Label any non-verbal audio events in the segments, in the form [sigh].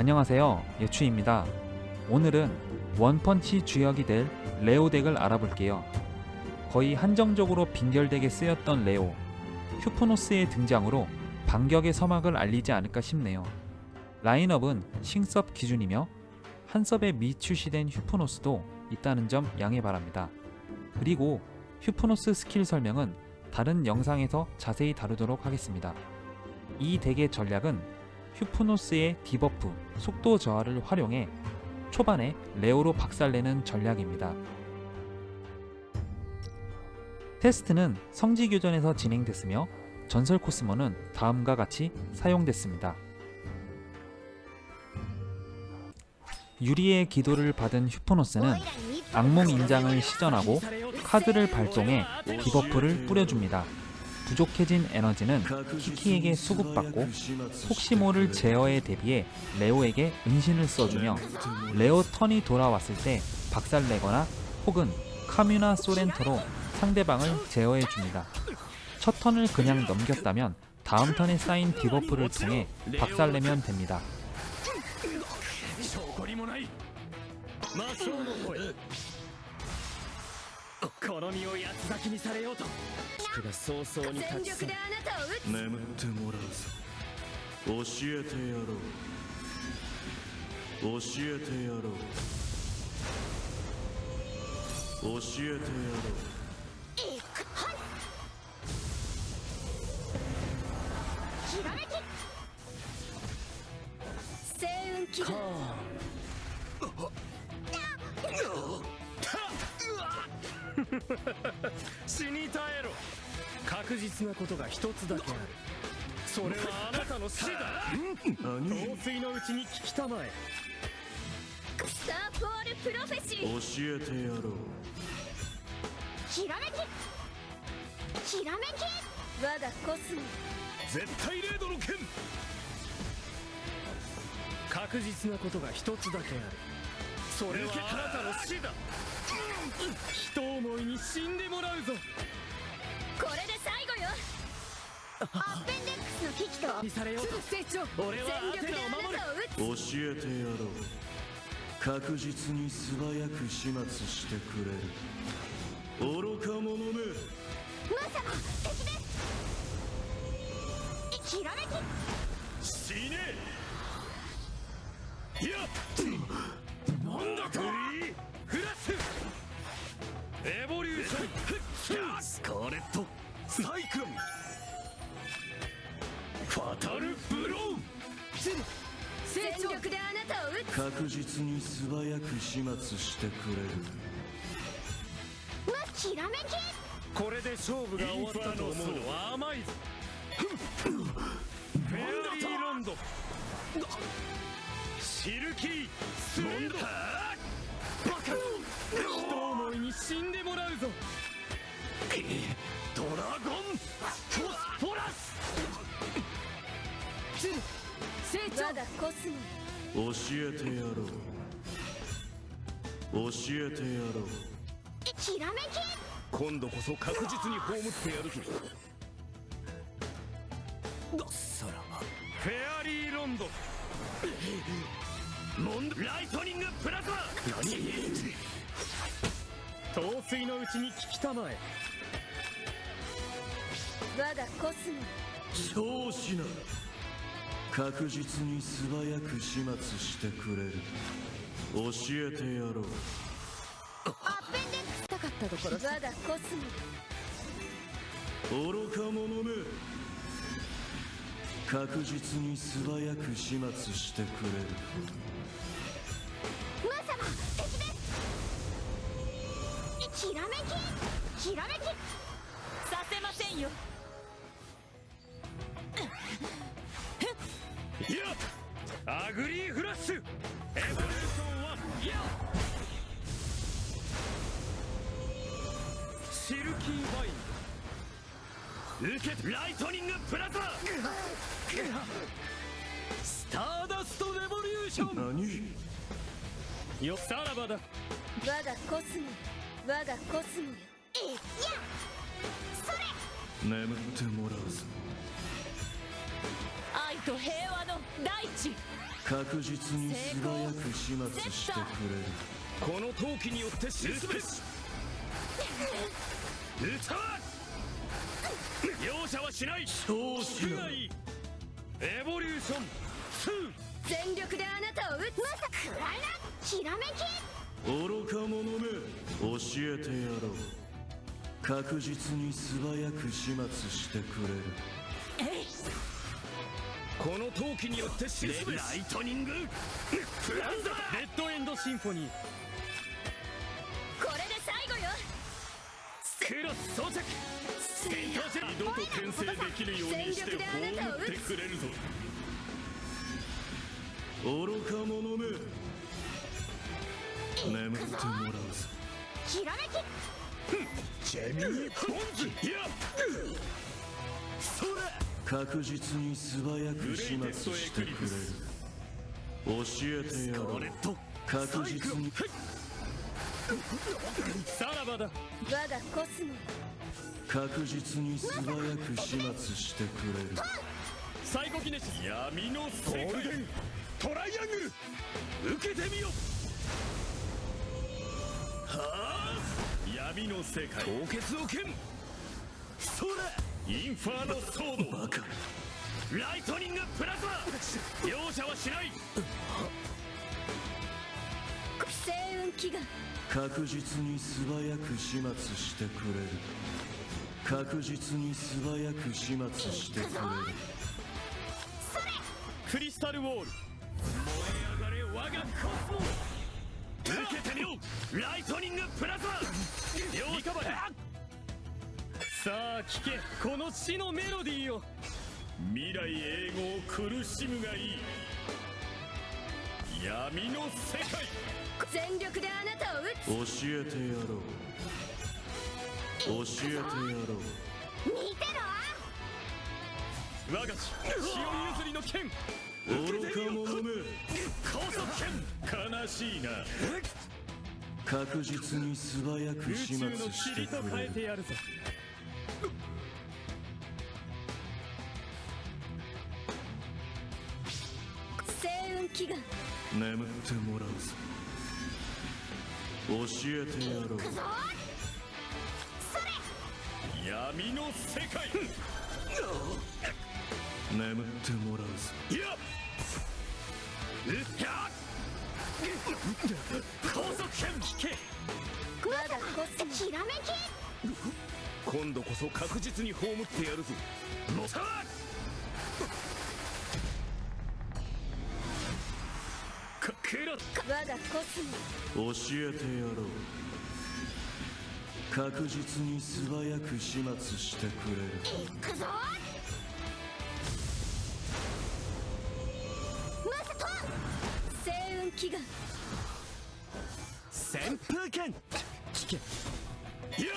안녕하세요. 예추입니다. 오늘은 원펀치 주역이 될 레오 덱을 알아볼게요. 거의 한정적으로 빈결덱에 쓰였던 레오, 휴프노스의 등장으로 반격의 서막을 알리지 않을까 싶네요. 라인업은 싱섭 기준이며 한 섭에 미출시된 휴프노스도 있다는 점 양해 바랍니다. 그리고 휴프노스 스킬 설명은 다른 영상에서 자세히 다루도록 하겠습니다. 이 덱의 전략은 휴프노스의 디버프, 속도 저하를 활용해 초반에 레오로 박살내는 전략입니다. 테스트는 성지 교전에서 진행됐으며 전설 코스모는 다음과 같이 사용됐습니다. 유리의 기도를 받은 휴프노스는 악몽 인장을 시전하고 카드를 발동해 디버프를 뿌려줍니다. 부족해진 에너지는 키키에게 수급받고 혹시 모를 제어에 대비해 레오에게 은신을 써주며 레오 턴이 돌아왔을 때 박살내거나 혹은 카뮤나 소렌토로 상대방을 제어해줍니다. 첫 턴을 그냥 넘겼다면 다음 턴에 쌓인 디버프를 통해 박살내면 됩니다. この身を八つ咲きにされようと。菊が早々に全立ち去る力であなたを撃つ。眠ってもらうぞ。教えてやろう。教えてやろう。教えてやろひらめき星雲祈願死に絶えろ。確実なことが一つだけある。それはあなたの死だ。う何？老衰のうちに聞きたまえ。スターポールプロフェシー。教えてやろう。ひらめき。ひらめき。我がコスモ。絶対レードの剣。確実なことが一つだけある。それはあなたの死だ人思いに死んでもらうぞ。これで最後よ。アッペンデックスの危機とにされよ成長俺はアテ全力であナを守る教えてやろう。確実に素早く始末してくれる。愚か者め。ムー様敵です。ひらめき死ねいやなんだと。フラッシュエボリューション。スカーレットサイクロン。ファタルブロー全力であなたを撃つ。確実に素早く始末してくれる。むひらめき。これで勝負が終わったと思うのは甘いぞ。フェアリーロンド。シルキー。スモンドバカに死んでもらうぞ。ドラゴンフォスフォラス。成長。我がコスモ教えてやろう。教えてやろう。ひらめき。今度こそ確実に葬ってやるぞさらば。フェアリーロンド。モンドライトニングプラズ。マ何？陶酔のうちに聞きたまえ。我がコスモ。超しな確実に素早く始末してくれる。教えてやろう。アッペンデックスたかったところ。我がコスモ。愚か者め。確実に素早く始末してくれるひらめきひらめきさせませんよ。いやアグリーフラッシュ！エボリューション1いやシルキーバイン。ド受けライトニングプラズマスターダストレボリューション！何？よさらばだ。我がコスモ我がコスモよ。いやそれ。眠ってもらうぞ愛と平和の大地。確実に素早く始末してくれる。この陶器によって死ぬす。べし歌わ容赦はしない。そうしない。いエボリューション全力であなたを撃つ。まさか暗いな。ひらめき。愚か者め教えてやろう。確実に素早く始末してくれる。2この陶器によって死ぬライトニングフランザレッドエンドシンフォニー。これで最後よ。クロス装着。戦闘ジェ二度と転生できるようにして葬ってくれるぞ。愚か者め。眠ってもらうぞひらめき。ジェミニポンズいやそれ。確実に素早く始末してくれる。教えてやろう確実にさらばだ我がコスモ。確実に素早く始末してくれる。サイコキネシス闇の世界。ゴールデントライアングル。受けてみよはあ？闇の世界。凍結の剣それ。インファーノソードバカライトニングプラズマ。容赦はしない。星雲祈願確実に素早く始末してくれる。確実に素早く始末してくれる。クリスタルウォールあ聞けこの死のメロディーを。未来永劫苦しむがいい。闇の世界。全力であなたを撃つ。教えてやろう。教えてやろう。見てろ。我が血潮譲りの剣。愚か者め。高速剣。悲しいな。確実に素早く宇始宙の末して霧とくれる。変えてやるぞ祈願眠ってもらうぞ。教えてやろう。闇の世界。眠ってもらうぞ。いや高速剣聞けひらめき。今度こそ確実に葬ってやるぞ。のさかけら我がコスモ教えてやろう。確実に素早く始末してくれる。行くぞ。マサト星雲祈願旋風剣。聞けいや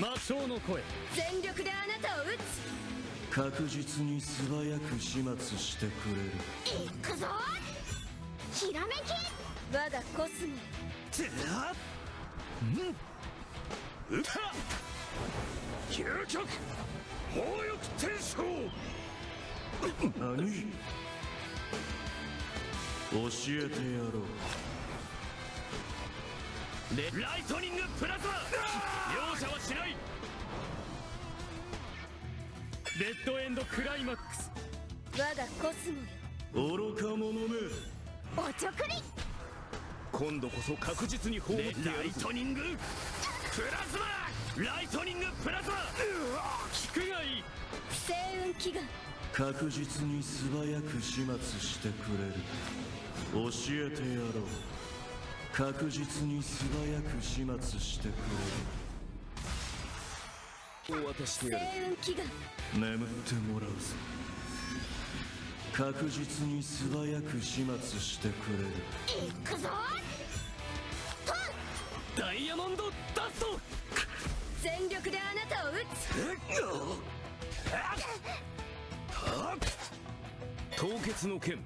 魔性の声。全力であなたを撃確実に素早く始末してくれる。つ行くぞ。ひらめき。我がコスモ。うた究極暴力転生。何？教えてやろう。レライトニングプラズマ容赦はしない。レッドエンドクライマックス。我がコスモよ。愚か者め。おちょくり。今度こそ確実に葬ってやるライトニング。プラズマライトニングプラズマ。聞くがいい。星雲祈願。確実に素早く始末してくれる。教えてやろう確実に素早く始末してくお渡して星雲祈願れる眠ってもらうぞ確実に素早く始末してくれ。る行くぞ。ダイヤモンドダスト。全力であなたを撃 [laughs] 凍結の剣。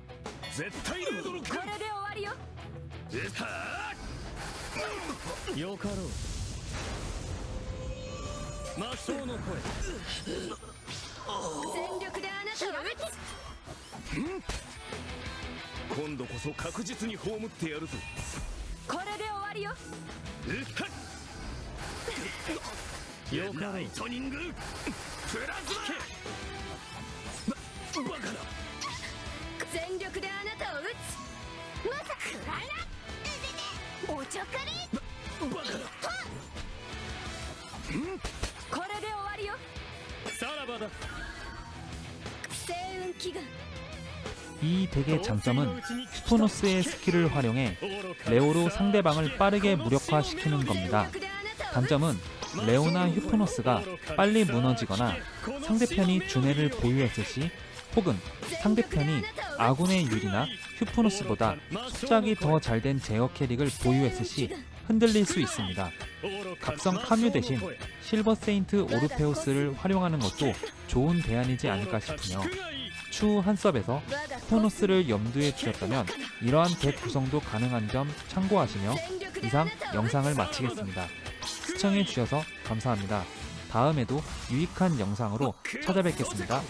絶対の驚くつこれで終わりよ。はあよかろう。魔性の声。全力であなたを撃つ。今度こそ確実に葬ってやるぞ。これで終わりよ。よかろう。ライトニング。プラズマ。バカだ全力であなたを撃つ まさかくらいなおちょくりバカだこれで終わりよさらばだ 星雲祈願 이 덱의 장점은 슈퍼노스의 스킬을 활용해 레오로 상대방을 빠르게 무력화시키는 겁니다. 단점은 레오나 휴포노스가 빨리 무너지거나 상대편이 주네를 보유했을 시 혹은 상대편이 아군의 유리나 휴포노스보다 수작이 더 잘된 제어 캐릭을 보유했을 시 흔들릴 수 있습니다. 각성 카뮤 대신 실버 세인트 오르페우스를 활용하는 것도 좋은 대안이지 않을까 싶으며 추후 한 섭에서 휴포노스를 염두에 두셨다면 이러한 덱 구성도 가능한 점 참고하시며 이상 영상을 마치겠습니다. 시청해주셔서 감사합니다. 다음에도 유익한 영상으로 찾아뵙겠습니다.